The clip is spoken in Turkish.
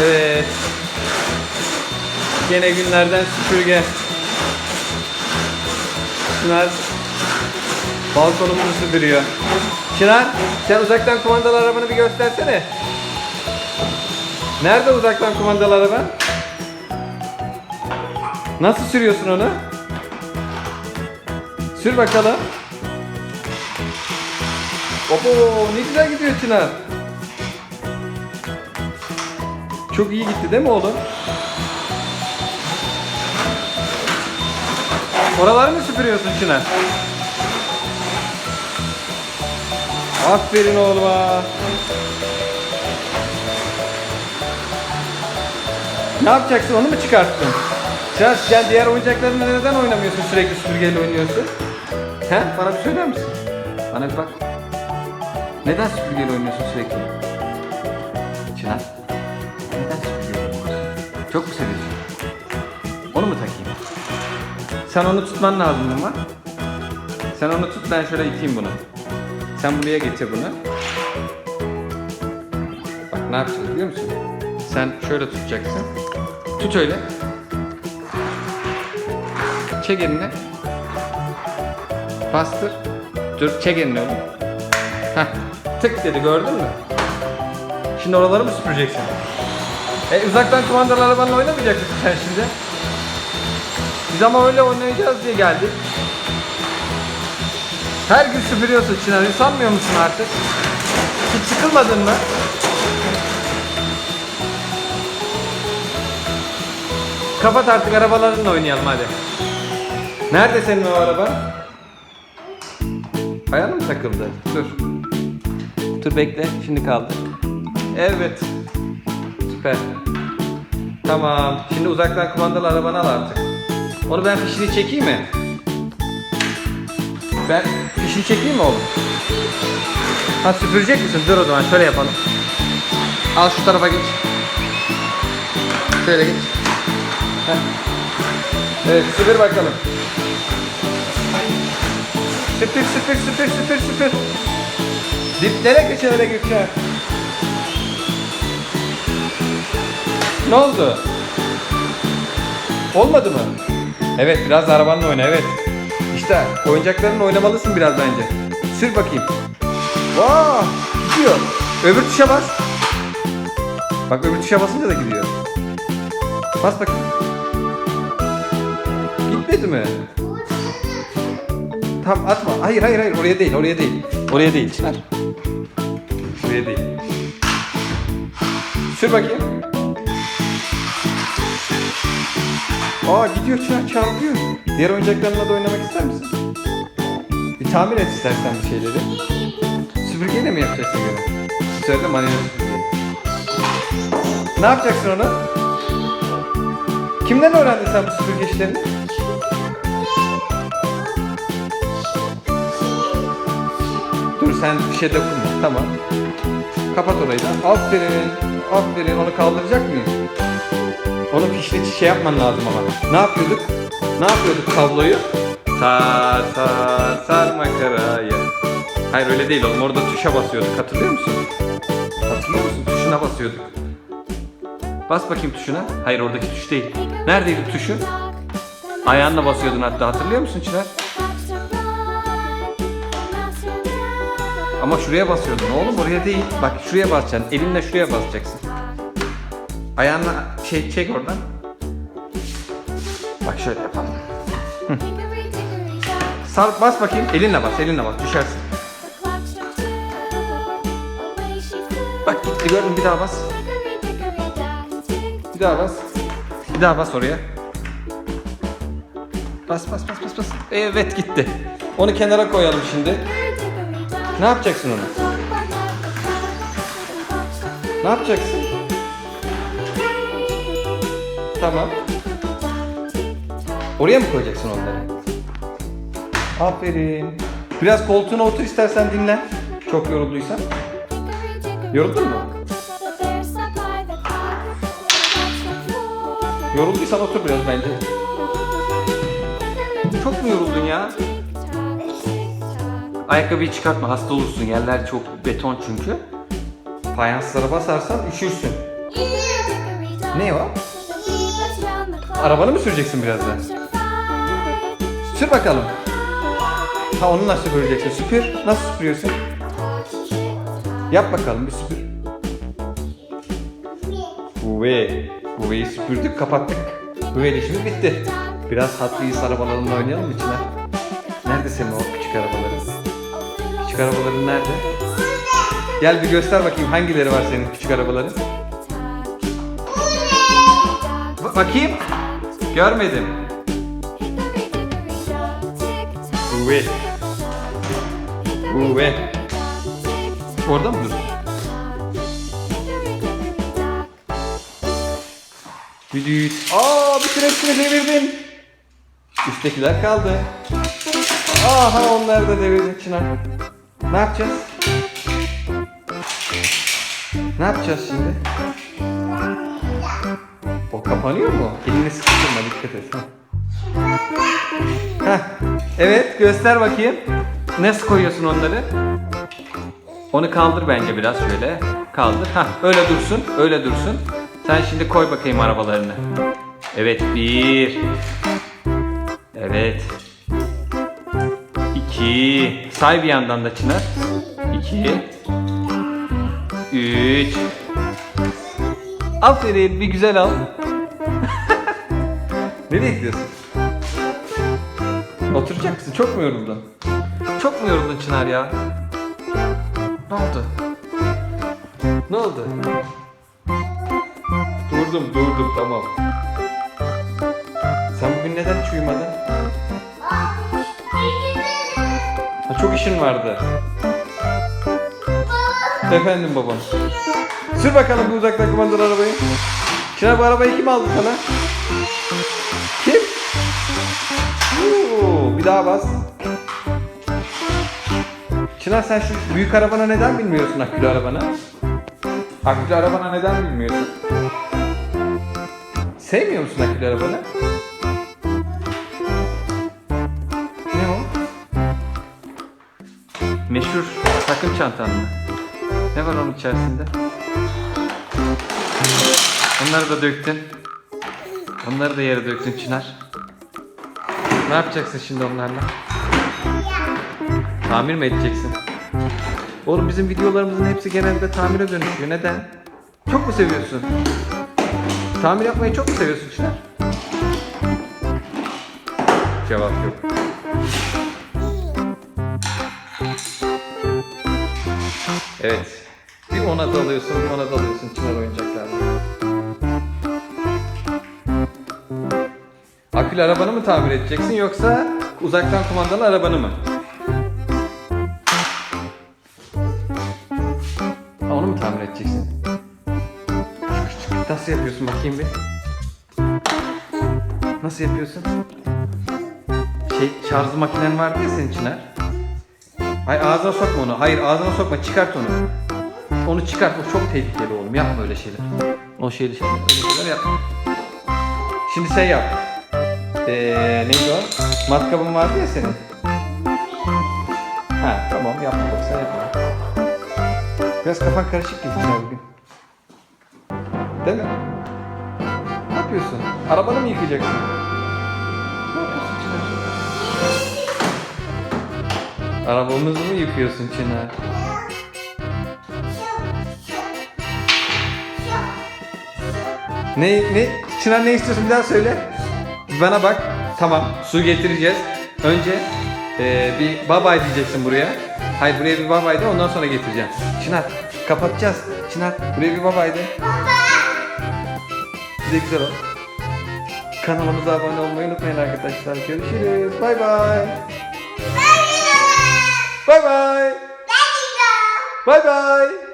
Evet. Gene günlerden süpürge. Çınar balkonumuzu süpürüyor. Çınar sen uzaktan kumandalı arabanı bir göstersene. Nerede uzaktan kumandalı araba? Nasıl sürüyorsun onu? Sür bakalım. Opo ne güzel gidiyor Çınar. Çok iyi gitti değil mi oğlum? Oraları mı süpürüyorsun Çınar? Aferin oğluma. Ne yapacaksın onu mu çıkarttın? Çınar sen diğer oyuncaklarınla neden oynamıyorsun sürekli süpürgeyle oynuyorsun? He? Bana bir söyler misin? Bana bir bak. Neden süpürgeyle oynuyorsun sürekli? Çınar. Çok mu seviyorsun? Onu mu takayım? Sen onu tutman lazım ama. Sen onu tut ben şöyle iteyim bunu. Sen buraya getir bunu. Bak ne yapacağız biliyor musun? Sen şöyle tutacaksın. Tut öyle. Çek elini. Bastır. Dur çek elini öyle. Heh. Tık dedi gördün mü? Şimdi oraları mı süpüreceksin? E uzaktan kumandalı arabanla oynamayacak mısın sen şimdi? Biz ama öyle oynayacağız diye geldik. Her gün süpürüyorsun Çınar. Sanmıyor musun artık? Hiç sıkılmadın mı? Kapat artık arabalarınla oynayalım hadi. Nerede senin o araba? Ayağına mı takıldı? Dur. Dur bekle. Şimdi kaldı. Evet. Süper. Tamam. Şimdi uzaktan kumandalı arabanı al artık. Onu ben fişini çekeyim mi? Ben fişini çekeyim mi oğlum? Ha süpürecek misin? Dur o zaman şöyle yapalım. Al şu tarafa geç. Şöyle geç. Heh. Evet süpür bakalım. Süpür süpür süpür süpür süpür. Diplere köşelere gökçe. Ne oldu? Olmadı mı? Evet biraz da arabanla oyna evet. İşte oyuncaklarınla oynamalısın biraz bence. Sür bakayım. Vaa gidiyor. Öbür tuşa bas. Bak öbür tuşa basınca da gidiyor. Bas bakayım. Gitmedi mi? Tamam atma. Hayır hayır hayır oraya değil oraya değil. Oraya değil Çınar. Oraya değil. Sür bakayım. Aa gidiyor Çınar çarpıyor. Diğer oyuncaklarınla da oynamak ister misin? Bir tamir et istersen bir şeyleri. Süpürgeyle mi yapacaksın gene? Söyle manuel süpürge. Ne yapacaksın onu? Kimden öğrendin sen bu süpürge işlerini? Dur sen bir şey dokunma. Tamam. Kapat orayı da. Aferin. Aferin. Onu kaldıracak mıyız? Onu fişle şey yapman lazım ama. Ne yapıyorduk? Ne yapıyorduk kabloyu? Sar sar sar makaraya. Hayır öyle değil oğlum. Orada tuşa basıyorduk. Hatırlıyor musun? Hatırlıyor musun? Tuşuna basıyorduk. Bas bakayım tuşuna. Hayır oradaki tuş değil. Neredeydi tuşu? Ayağınla basıyordun hatta. Hatırlıyor musun Çınar? Ama şuraya basıyordun oğlum oraya değil. Bak şuraya basacaksın. Elinle şuraya basacaksın. Ayağınla şey çek oradan. Bak şöyle yapalım. Sar, bas bakayım. Elinle bas, elinle bas. Düşersin. Bak gitti gördün bir daha bas. Bir daha bas. Bir daha bas oraya. Bas bas bas bas bas. Evet gitti. Onu kenara koyalım şimdi. Ne yapacaksın onu? Ne yapacaksın? Tamam. Oraya mı koyacaksın onları? Aferin. Biraz koltuğuna otur istersen dinlen. Çok yorulduysan. Yoruldun mu? Yorulduysan otur biraz bence. Çok mu yoruldun ya? Ayakkabıyı çıkartma hasta olursun. Yerler çok beton çünkü. Fayanslara basarsan üşürsün. Ne o? Arabanı mı süreceksin birazdan? Sür bakalım. Ha onu nasıl süpüreceksin? Süpür. Nasıl süpürüyorsun? Yap bakalım bir süpür. Uve. Uve'yi süpürdük kapattık. Uve işimiz bitti. Biraz Hot arabalarınla oynayalım mı Çınar? Nerede senin o küçük arabaların? Küçük arabaların nerede? Gel bir göster bakayım hangileri var senin küçük arabaların? Ba- bakayım. Görmedim. Uve. Uve. Orada mı dur? Düdüt. Aa bütün hepsini devirdim. Üsttekiler kaldı. Aha onları da devirdin Çınar. Ne yapacağız? Ne yapacağız şimdi? Kapanıyor mu? Elini sıkıştırma dikkat et. Heh. Evet göster bakayım. Nasıl koyuyorsun onları? Onu kaldır bence biraz şöyle. Kaldır. Ha öyle dursun. Öyle dursun. Sen şimdi koy bakayım arabalarını. Evet bir. Evet. İki. Say bir yandan da Çınar. İki. Üç. Aferin bir güzel al. Nereye gidiyorsun? Oturacak mısın? Çok mu yoruldun? Çok mu yoruldun Çınar ya? Ne oldu? Ne oldu? Durdum durdum tamam. Sen bugün neden hiç uyumadın? Ha, çok işin vardı. Efendim babam. Sür bakalım bu uzaktan kumandalı arabayı. Çınar bu arabayı kim aldı sana? Bir daha bas. Çınar sen şu büyük arabana neden bilmiyorsun akülü arabana? Akülü arabana neden bilmiyorsun? Sevmiyor musun akülü arabanı? Ne o? Meşhur takım çantan mı? Ne var onun içerisinde? Onları da döktün. Onları da yere döktün Çınar. Ne yapacaksın şimdi onlarla? Tamir mi edeceksin? Oğlum bizim videolarımızın hepsi genelde tamire dönüşüyor. Neden? Çok mu seviyorsun? Tamir yapmayı çok mu seviyorsun Çınar? Cevap yok. Evet. Bir ona dalıyorsun, bir ona dalıyorsun Çınar oyuncaklarla. Akülü arabanı mı tamir edeceksin yoksa uzaktan kumandalı arabanı mı? Ha, onu mu tamir edeceksin? Nasıl yapıyorsun bakayım bir? Nasıl yapıyorsun? Şey şarjlı makinen vardı ya senin Çınar. Hayır ağzına sokma onu. Hayır ağzına sokma çıkart onu. Onu çıkart o çok tehlikeli oğlum. Yapma öyle şeyler. O şeyli şeyler, öyle şeyler yapma. Şimdi şey yap. Ee, neydi o? Matkabın vardı ya senin. Ha tamam yapma bak sen yapma. Biraz kafan karışık gibi Çınar bugün. Değil mi? Ne yapıyorsun? Arabanı mı yıkayacaksın? Ne yapıyorsun Çınar? Arabamızı mı yıkıyorsun Çınar? Ne ne Çınar ne istiyorsun bir daha söyle. Bana bak. Tamam. Su getireceğiz. Önce eee, bir babay diyeceksin buraya. Hayır buraya bir babay de ondan sonra getireceğim. Çınar kapatacağız. Çınar buraya bir babay de. De güzel ol. Kanalımıza abone olmayı unutmayın arkadaşlar. Görüşürüz. Bay bay. Bay bay. Bay bay.